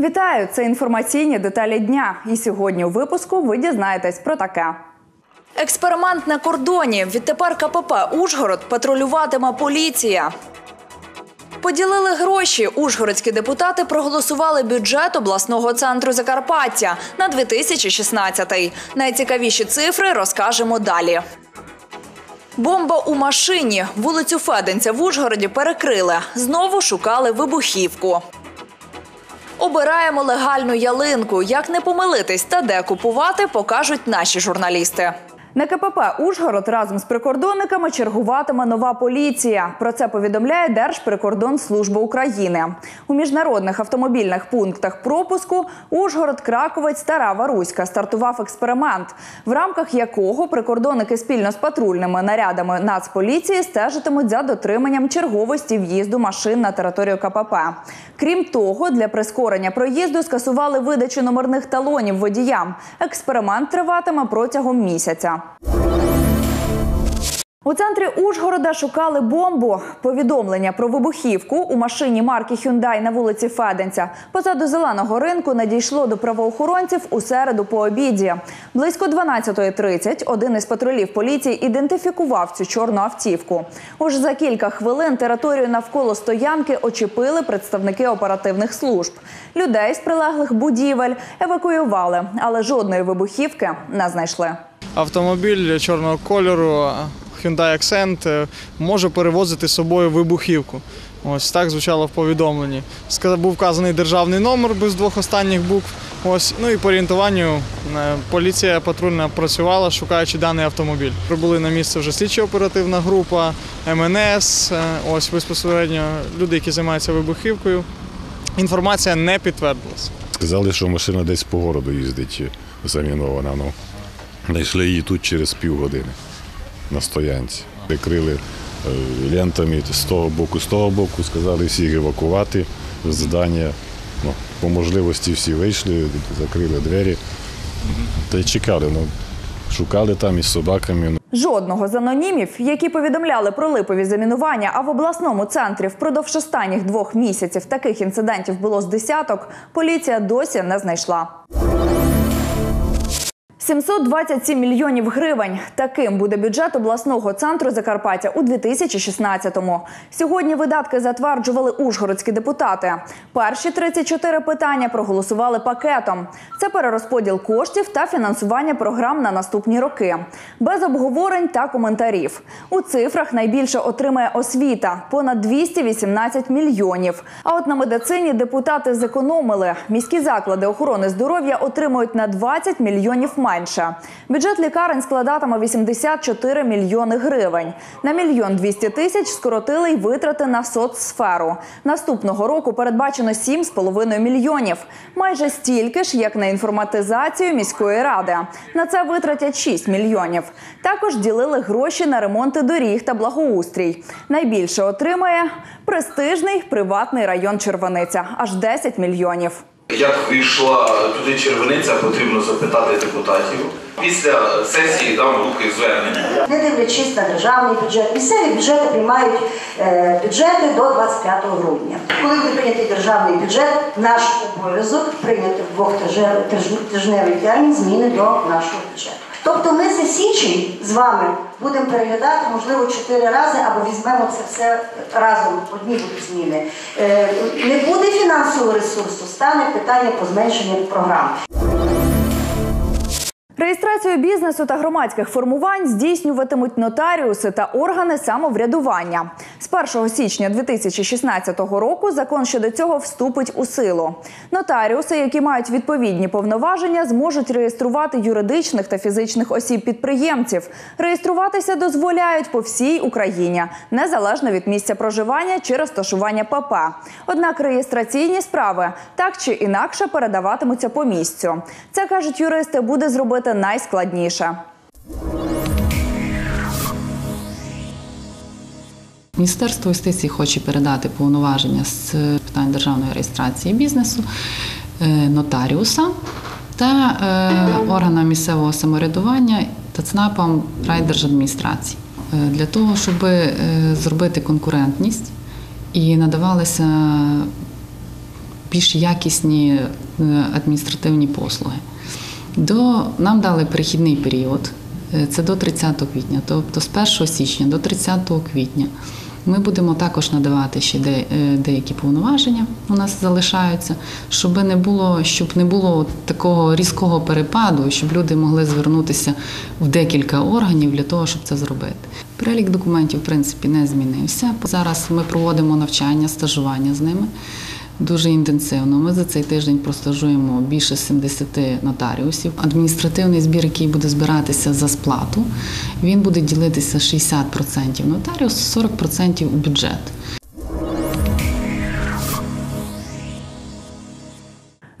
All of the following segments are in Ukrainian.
Вітаю! Це інформаційні деталі дня. І сьогодні у випуску ви дізнаєтесь про таке. Експеримент на кордоні. Відтепер КПП Ужгород патрулюватиме поліція. Поділили гроші. Ужгородські депутати проголосували бюджет обласного центру Закарпаття на 2016-й. Найцікавіші цифри розкажемо далі. Бомба у машині. Вулицю Феденця в Ужгороді перекрили. Знову шукали вибухівку. Обираємо легальну ялинку. Як не помилитись та де купувати, покажуть наші журналісти. На КПП Ужгород разом з прикордонниками чергуватиме нова поліція. Про це повідомляє Держприкордонслужба України. У міжнародних автомобільних пунктах пропуску Ужгород, Краковець та Рава Руська стартував експеримент, в рамках якого прикордонники спільно з патрульними нарядами Нацполіції стежитимуть за дотриманням черговості в'їзду машин на територію КПП. Крім того, для прискорення проїзду скасували видачу номерних талонів водіям. Експеримент триватиме протягом місяця. У центрі Ужгорода шукали бомбу. Повідомлення про вибухівку у машині марки Hyundai на вулиці Феденця позаду зеленого ринку надійшло до правоохоронців у середу по обіді. Близько 12.30 один із патрулів поліції ідентифікував цю чорну автівку. Уж за кілька хвилин територію навколо стоянки очепили представники оперативних служб. Людей з прилеглих будівель евакуювали, але жодної вибухівки не знайшли. Автомобіль чорного кольору Hyundai Accent е, може перевозити з собою вибухівку. Ось так звучало в повідомленні. Був вказаний державний номер без двох останніх букв. Ось, ну і по орієнтуванню е, поліція патрульна працювала, шукаючи даний автомобіль. Прибули на місце вже слідчо-оперативна група, МНС, е, ось безпосередньо люди, які займаються вибухівкою. Інформація не підтвердилася. Сказали, що машина десь по городу їздить замінована. Ну, знайшли її тут через півгодини на стоянці. Прикрили е, лентами з того боку, з того боку, сказали всіх евакувати з здання. Ну, по можливості всі вийшли, закрили двері та й чекали. Ну, шукали там із собаками. ну, Жодного з анонімів, які повідомляли про липові замінування, а в обласному центрі впродовж останніх двох місяців таких інцидентів було з десяток, поліція досі не знайшла. 727 мільйонів гривень. Таким буде бюджет обласного центру Закарпаття у 2016-му. Сьогодні видатки затверджували ужгородські депутати. Перші 34 питання проголосували пакетом. Це перерозподіл коштів та фінансування програм на наступні роки. Без обговорень та коментарів. У цифрах найбільше отримає освіта понад 218 мільйонів. А от на медицині депутати зекономили. Міські заклади охорони здоров'я отримують на 20 мільйонів менше. Бюджет лікарень складатиме 84 мільйони гривень. На мільйон 200 тисяч скоротили й витрати на соцсферу. Наступного року передбачено 7,5 мільйонів. Майже стільки ж, як на інформатизацію міської ради. На це витратять 6 мільйонів. Також ділили гроші на ремонти доріг та благоустрій. Найбільше отримає престижний приватний район Червониця аж 10 мільйонів. Як вийшла туди червониця, потрібно запитати депутатів. Після сесії дам руки звернення. Не дивлячись на державний бюджет, місцеві бюджети приймають е, бюджети до 25 грудня. Коли буде прийнятий державний бюджет, наш обов'язок прийняти в двох тижневий термін зміни до нашого бюджету. Тобто ми за січень з вами будемо переглядати, можливо, чотири рази або візьмемо це все разом, одні будуть зміни. Е, Не буде фінансового ресурсу, стане питання по зменшенню програм. Реєстрацію бізнесу та громадських формувань здійснюватимуть нотаріуси та органи самоврядування. З 1 січня 2016 року закон щодо цього вступить у силу. Нотаріуси, які мають відповідні повноваження, зможуть реєструвати юридичних та фізичних осіб-підприємців. Реєструватися дозволяють по всій Україні, незалежно від місця проживання чи розташування ПП. Однак реєстраційні справи так чи інакше передаватимуться по місцю. Це кажуть юристи, буде зробити найскладніше. Міністерство юстиції хоче передати повноваження з питань державної реєстрації бізнесу е, нотаріуса та е, органам місцевого самоврядування та ЦНАПам райдержадміністрації Е, для того, щоб зробити конкурентність і надавалися більш якісні адміністративні послуги. До, нам дали перехідний період, це до 30 квітня, тобто з 1 січня до 30 квітня. Ми будемо також надавати ще де, е, деякі повноваження у нас залишаються, щоб не було, щоб не було такого різкого перепаду, щоб люди могли звернутися в декілька органів для того, щоб це зробити. Перелік документів, в принципі, не змінився. Зараз ми проводимо навчання, стажування з ними дуже інтенсивно. Ми за цей тиждень простажуємо більше 70 нотаріусів. Адміністративний збір, який буде збиратися за сплату, він буде ділитися 60% нотаріус, 40% у бюджет.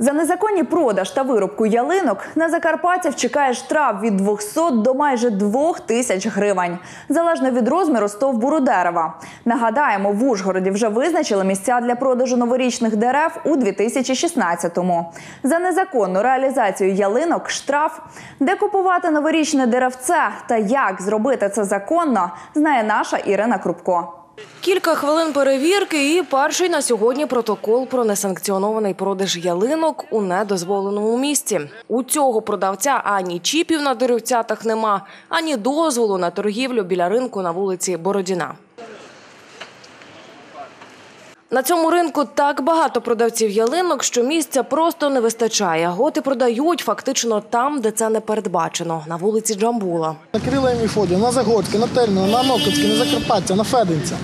За незаконний продаж та вирубку ялинок на закарпатців чекає штраф від 200 до майже 2 тисяч гривень, залежно від розміру стовбуру дерева. Нагадаємо, в Ужгороді вже визначили місця для продажу новорічних дерев у 2016-му. За незаконну реалізацію ялинок штраф, де купувати новорічне деревце та як зробити це законно, знає наша Ірина Крупко. Кілька хвилин перевірки і перший на сьогодні протокол про несанкціонований продаж ялинок у недозволеному місці. У цього продавця ані чіпів на деревцятах нема, ані дозволу на торгівлю біля ринку на вулиці Бородіна. На цьому ринку так багато продавців ялинок, що місця просто не вистачає. От і продають фактично там, де це не передбачено, на вулиці Джамбула. На Кирила і Мефодія, на Загорське, на Тельна, на Нокотське, на Закарпаття, на Феденця.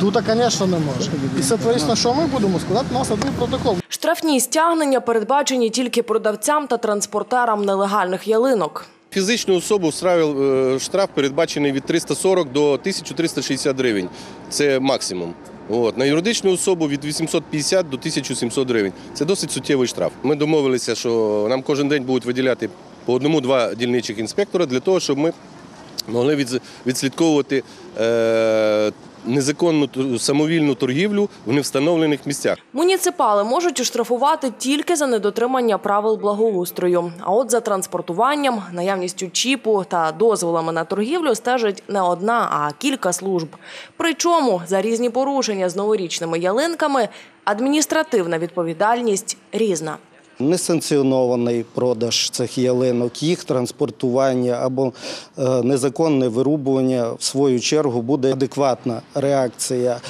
Тут, звісно, не може. І соответственно, що ми будемо складати на нас один протокол. Штрафні стягнення передбачені тільки продавцям та транспортерам нелегальних ялинок. Фізичну особу е, штраф передбачений від 340 до 1360 гривень. Це максимум. От. На юридичну особу від 850 до 1700 гривень. Це досить суттєвий штраф. Ми домовилися, що нам кожен день будуть виділяти по одному-два дільничих інспектора для того, щоб ми могли відслідковувати е, незаконну самовільну торгівлю в невстановлених місцях. Муніципали можуть оштрафувати тільки за недотримання правил благоустрою. А от за транспортуванням, наявністю чіпу та дозволами на торгівлю стежить не одна, а кілька служб. Причому за різні порушення з новорічними ялинками адміністративна відповідальність різна. Несанкціонований продаж цих ялинок, їх транспортування або е, незаконне вирубування, в свою чергу, буде адекватна реакція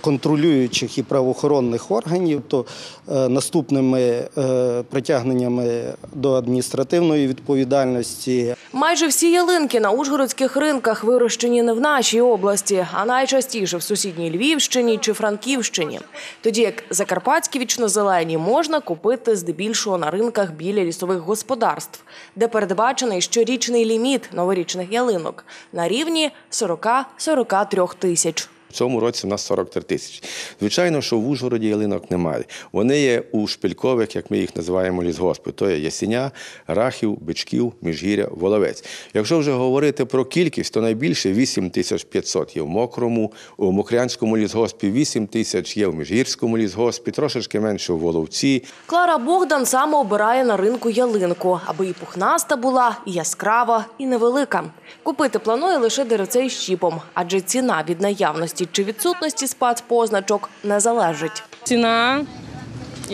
контролюючих і правоохоронних органів, то е, наступними е, притягненнями до адміністративної відповідальності Майже всі ялинки на ужгородських ринках вирощені не в нашій області, а найчастіше в сусідній Львівщині чи Франківщині. Тоді як закарпатські вічнозелені можна купити здебільшого на ринках біля лісових господарств, де передбачений щорічний ліміт новорічних ялинок на рівні 40-43 тисяч. В цьому році у нас 43 тисячі. Звичайно, що в Ужгороді ялинок немає. Вони є у шпилькових, як ми їх називаємо, лісгоспи. То є Ясіня, Рахів, Бичків, Міжгіря, Воловець. Якщо вже говорити про кількість, то найбільше 8 тисяч 500 є в Мокрому, у Мокрянському лісгоспі 8 тисяч є в Міжгірському лісгоспі, трошечки менше у Воловці. Клара Богдан саме обирає на ринку ялинку, аби і пухнаста була, і яскрава, і невелика. Купити планує лише деревце із чіпом, адже ціна від наявності чи відсутності спецпозначок не залежить. Ціна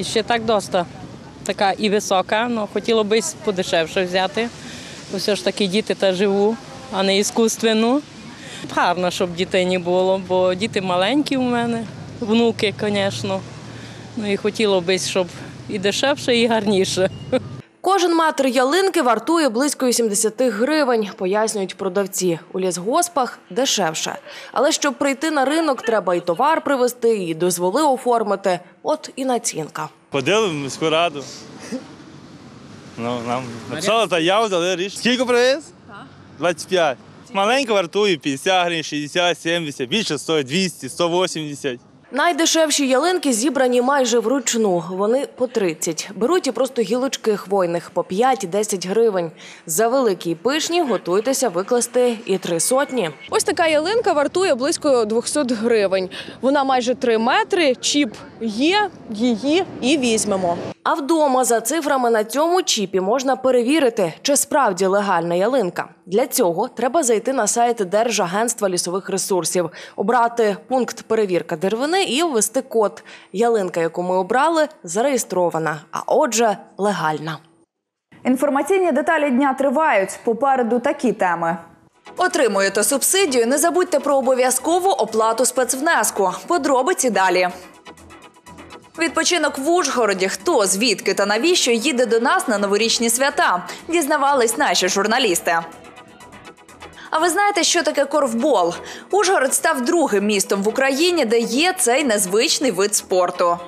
ще так доста така і висока, але хотіло б подешевше взяти. Бо все ж таки діти та живу, а не іскусственну. Гарно, щоб дітей не було, бо діти маленькі у мене, внуки, звісно. Ну і хотіло б, щоб і дешевше, і гарніше. Кожен метр ялинки вартує близько 70 гривень, пояснюють продавці. У лісгоспах дешевше. Але щоб прийти на ринок, треба і товар привезти, і дозволи оформити. От і націнка. Ходили в міську раду. Ну, нам написали заяву, дали річ. Скільки привіз? 25. Маленько вартує 50 гривень, 60, 70, більше стоїть 200, 180. Найдешевші ялинки зібрані майже вручну. Вони по 30. Беруть і просто гілочки хвойних по 5-10 гривень. За великі і пишні готуйтеся викласти і три сотні. Ось така ялинка вартує близько 200 гривень. Вона майже 3 метри. Чіп є, її і візьмемо. А вдома за цифрами на цьому чіпі можна перевірити, чи справді легальна ялинка. Для цього треба зайти на сайт Держагентства лісових ресурсів, обрати пункт перевірка деревини і ввести код. Ялинка, яку ми обрали, зареєстрована, а отже, легальна. Інформаційні деталі дня тривають. Попереду такі теми. Отримуєте субсидію. Не забудьте про обов'язкову оплату спецвнеску. Подробиці далі. Відпочинок в Ужгороді. Хто, звідки та навіщо їде до нас на новорічні свята? Дізнавались наші журналісти. А ви знаєте, що таке корфбол? Ужгород став другим містом в Україні, де є цей незвичний вид спорту.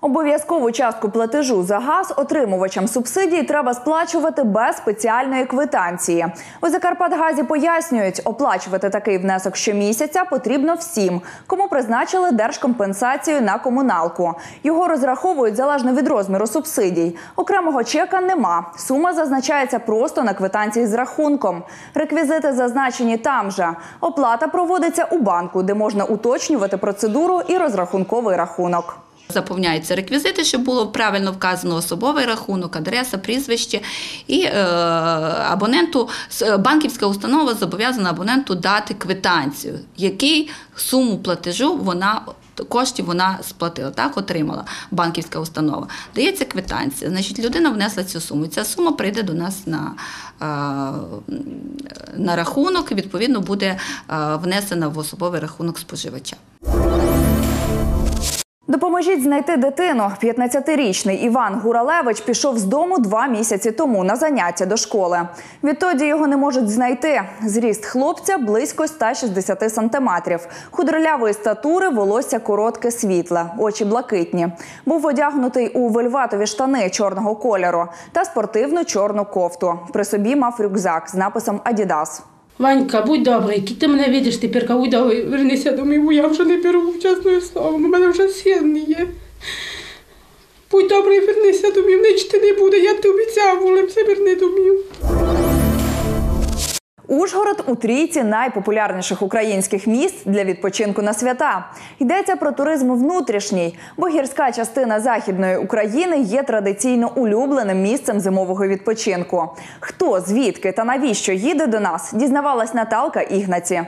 Обов'язкову частку платежу за газ отримувачам субсидій треба сплачувати без спеціальної квитанції. У Закарпатгазі пояснюють, оплачувати такий внесок щомісяця потрібно всім, кому призначили держкомпенсацію на комуналку. Його розраховують залежно від розміру субсидій. Окремого чека нема. Сума зазначається просто на квитанції з рахунком. Реквізити зазначені там же. Оплата проводиться у банку, де можна уточнювати процедуру і розрахунковий рахунок. Заповняються реквізити, щоб було правильно вказано особовий рахунок, адреса, прізвище, і е, абоненту банківська установа зобов'язана абоненту дати квитанцію, який суму платежу вона. Коштів вона сплатила, так отримала банківська установа. Дається квитанція. Значить, людина внесла цю суму. Ця сума прийде до нас на, е, на рахунок, відповідно буде е, внесена в особовий рахунок споживача. Допоможіть знайти дитину. 15-річний Іван Гуралевич пішов з дому два місяці тому на заняття до школи. Відтоді його не можуть знайти. Зріст хлопця близько 160 сантиметрів. Худролявої статури, волосся коротке, світле, очі блакитні. Був одягнутий у вельватові штани чорного кольору та спортивну чорну кофту. При собі мав рюкзак з написом Адідас. Ванька, будь добрий, ти мене видиш тепер, будь добрий, вернися до бо я вже не беру вчасної слово, у мене вже сил є. Будь добрий, вернися до мене, нічти не буде, я тобі обіцяв, волимся, верни до мене. Ужгород у трійці найпопулярніших українських міст для відпочинку на свята. Йдеться про туризм внутрішній, бо гірська частина західної України є традиційно улюбленим місцем зимового відпочинку. Хто, звідки та навіщо їде до нас, дізнавалась Наталка Ігнаці.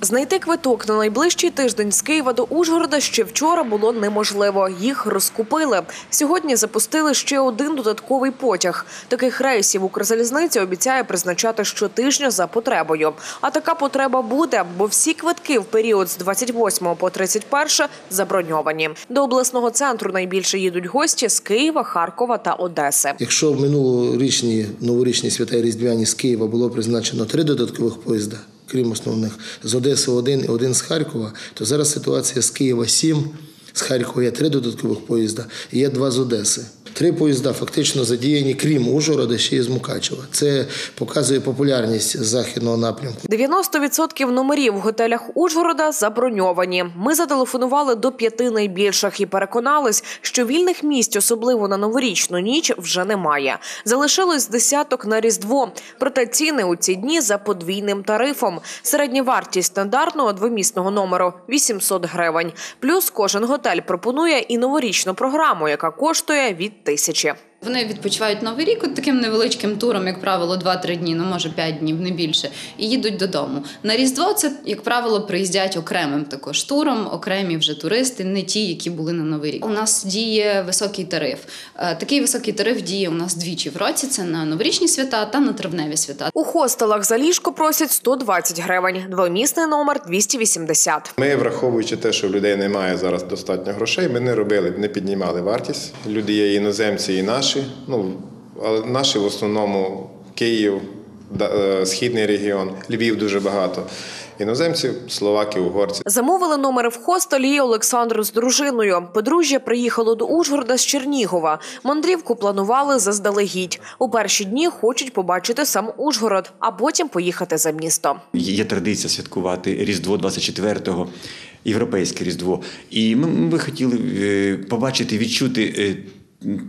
Знайти квиток на найближчий тиждень з Києва до Ужгорода ще вчора було неможливо. Їх розкупили. Сьогодні запустили ще один додатковий потяг. Таких рейсів Укрзалізниця обіцяє призначати щотижня за потребою. А така потреба буде, бо всі квитки в період з 28 по 31 заброньовані. До обласного центру найбільше їдуть гості з Києва, Харкова та Одеси. Якщо в минулорічні новорічні свята різдвяні з Києва було призначено три додаткових поїзда, крім основних, з Одеси один і один з Харкова, то зараз ситуація з Києва сім, з Харкова є три додаткових поїзда є два з Одеси. Три поїзда фактично задіяні, крім Ужгорода, ще й з Мукачева. Це показує популярність західного напрямку. 90% номерів в готелях Ужгорода заброньовані. Ми зателефонували до п'яти найбільших і переконались, що вільних місць, особливо на новорічну ніч, вже немає. Залишилось десяток на різдво. Проте ціни у ці дні за подвійним тарифом. Середня вартість стандартного двомісного номеру 800 гривень. Плюс кожен готель пропонує і новорічну програму, яка коштує від тисячі. Вони відпочивають новий рік от таким невеличким туром, як правило, 2-3 дні, ну може 5 днів, не більше, і їдуть додому. На Різдво це, як правило, приїздять окремим також туром, окремі вже туристи, не ті, які були на Новий рік. У нас діє високий тариф. Е, Такий високий тариф діє у нас двічі в році: це на новорічні свята та на травневі свята. У хостелах за ліжко просять 120 гривень, двомісний номер 280. Ми, враховуючи те, що в людей немає зараз достатньо грошей, ми не робили, не піднімали вартість. Люди є іноземці і наші. Ну але наші в основному Київ, е, східний регіон, Львів дуже багато. Іноземців, словаки, угорці. Замовили номери в хостелі Олександр з дружиною. Подружжя приїхало до Ужгорода з Чернігова. Мандрівку планували заздалегідь. У перші дні хочуть побачити сам Ужгород, а потім поїхати за місто. Є традиція святкувати Різдво 24-го, європейське Різдво. І ми, ми хотіли е, побачити, відчути е,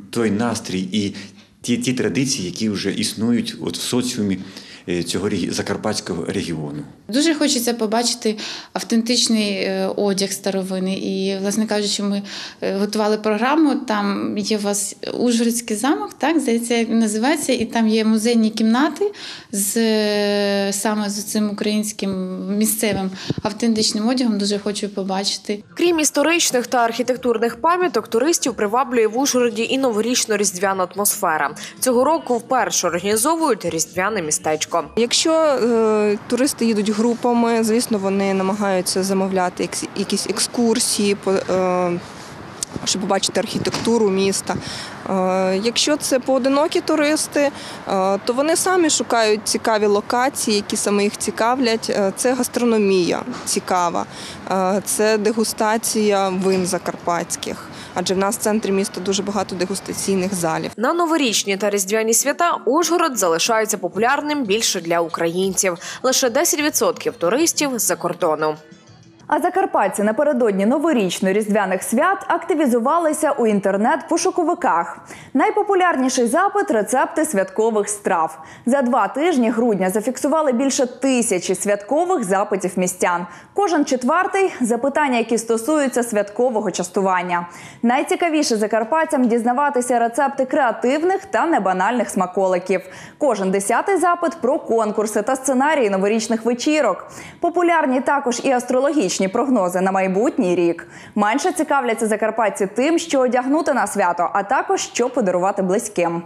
той настрій і ті, ті традиції, які вже існують от в соціумі цього регі- закарпатського регіону. Дуже хочеться побачити автентичний е, одяг старовини. І, власне кажучи, ми е, готували програму. Там є у вас Ужгородський замок, так здається, як називається, і там є музейні кімнати з е, саме з цим українським місцевим автентичним одягом. Дуже хочу побачити. Крім історичних та архітектурних пам'яток, туристів приваблює в Ужгороді і новорічно-різдвяна атмосфера. Цього року вперше організовують різдвяне містечко. Якщо е, туристи їдуть групами, звісно, вони намагаються замовляти якісь екскурсії, по, е, щоб побачити архітектуру міста. Е, якщо це поодинокі туристи, е, то вони самі шукають цікаві локації, які саме їх цікавлять. Е, це гастрономія цікава, це дегустація вин закарпатських. Адже в нас в центрі міста дуже багато дегустаційних залів. На новорічні та різдвяні свята Ужгород залишається популярним більше для українців. Лише 10% туристів з-за кордону. А закарпатці напередодні новорічно-різдвяних свят активізувалися у інтернет-пошуковиках. Найпопулярніший запит рецепти святкових страв. За два тижні грудня зафіксували більше тисячі святкових запитів містян. Кожен четвертий запитання, які стосуються святкового частування. Найцікавіше закарпатцям дізнаватися рецепти креативних та небанальних смаколиків. Кожен десятий запит про конкурси та сценарії новорічних вечірок. Популярні також і астрологічні прогнози на майбутній рік. Менше цікавляться закарпатці тим, що одягнути на свято, а також що подарувати близьким.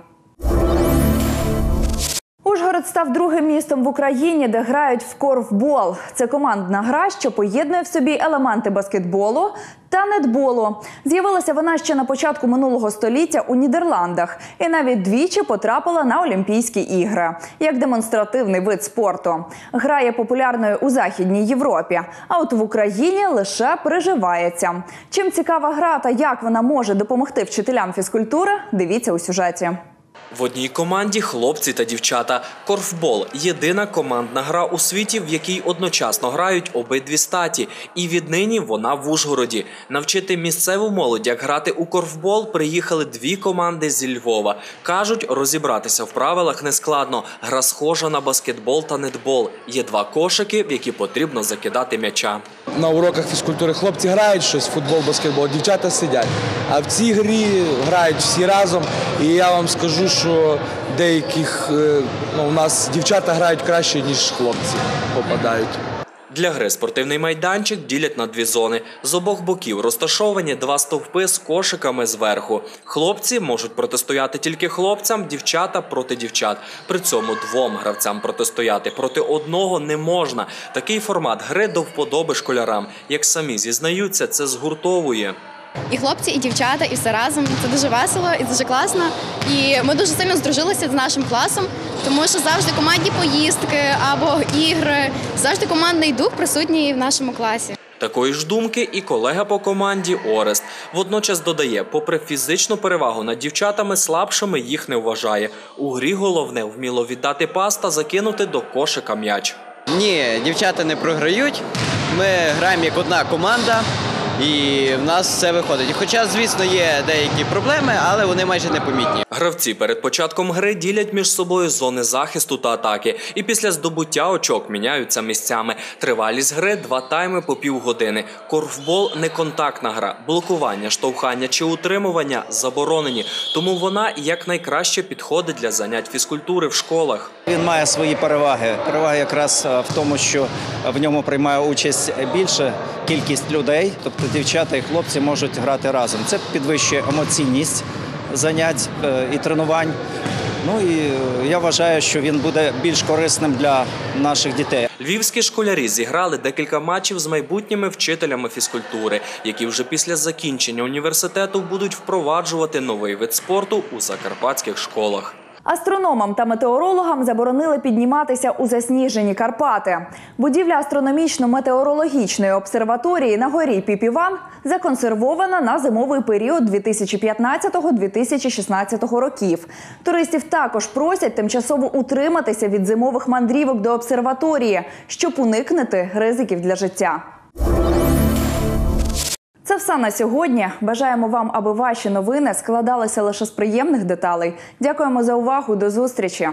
Ужгород став другим містом в Україні, де грають в корфбол. Це командна гра, що поєднує в собі елементи баскетболу та нетболу. З'явилася вона ще на початку минулого століття у Нідерландах і навіть двічі потрапила на Олімпійські ігри як демонстративний вид спорту. Гра є популярною у Західній Європі, а от в Україні лише приживається. Чим цікава гра та як вона може допомогти вчителям фізкультури, дивіться у сюжеті. В одній команді хлопці та дівчата. Корфбол єдина командна гра у світі, в якій одночасно грають обидві статі. І віднині вона в Ужгороді. Навчити місцеву молодь, як грати у корфбол, приїхали дві команди зі Львова. кажуть, розібратися в правилах не складно. Гра схожа на баскетбол та нетбол. Є два кошики, в які потрібно закидати м'яча. На уроках фізкультури хлопці грають щось, футбол, баскетбол, дівчата сидять. А в цій грі грають всі разом. І я вам скажу, що деяких е, ну, у нас дівчата грають краще, ніж хлопці попадають. Для гри спортивний майданчик ділять на дві зони. З обох боків розташовані два стовпи з кошиками зверху. Хлопці можуть протистояти тільки хлопцям, дівчата проти дівчат. При цьому двом гравцям протистояти проти одного не можна. Такий формат гри до вподоби школярам. Як самі зізнаються, це згуртовує. І хлопці, і дівчата, і все разом. Це дуже весело і дуже класно. І ми дуже сильно здружилися з нашим класом, тому що завжди командні поїздки або ігри, завжди командний дух присутній в нашому класі. Такої ж думки і колега по команді Орест. Водночас додає, попри фізичну перевагу над дівчатами, слабшими їх не вважає. У грі головне вміло віддати пас та закинути до кошика м'яч. Ні, дівчата не програють. Ми граємо як одна команда, і в нас все виходить. Хоча, звісно, є деякі проблеми, але вони майже непомітні. Гравці перед початком гри ділять між собою зони захисту та атаки, і після здобуття очок міняються місцями. Тривалість гри два тайми по півгодини. Корфбол неконтактна гра, блокування, штовхання чи утримування заборонені, тому вона якнайкраще підходить для занять фізкультури в школах. Він має свої переваги. Переваги якраз е, в тому, що в ньому приймає участь більша кількість людей, тобто дівчата і хлопці можуть грати разом. Це підвищує емоційність занять е, і тренувань. Ну і е, я вважаю, що він буде більш корисним для наших дітей. Львівські школярі зіграли декілька матчів з майбутніми вчителями фізкультури, які вже після закінчення університету будуть впроваджувати новий вид спорту у закарпатських школах. Астрономам та метеорологам заборонили підніматися у засніжені Карпати. Будівля астрономічно-метеорологічної обсерваторії на горі Піпіван законсервована на зимовий період 2015-2016 років. Туристів також просять тимчасово утриматися від зимових мандрівок до обсерваторії, щоб уникнути ризиків для життя. Це все на сьогодні. Бажаємо вам, аби ваші новини складалися лише з приємних деталей. Дякуємо за увагу. До зустрічі.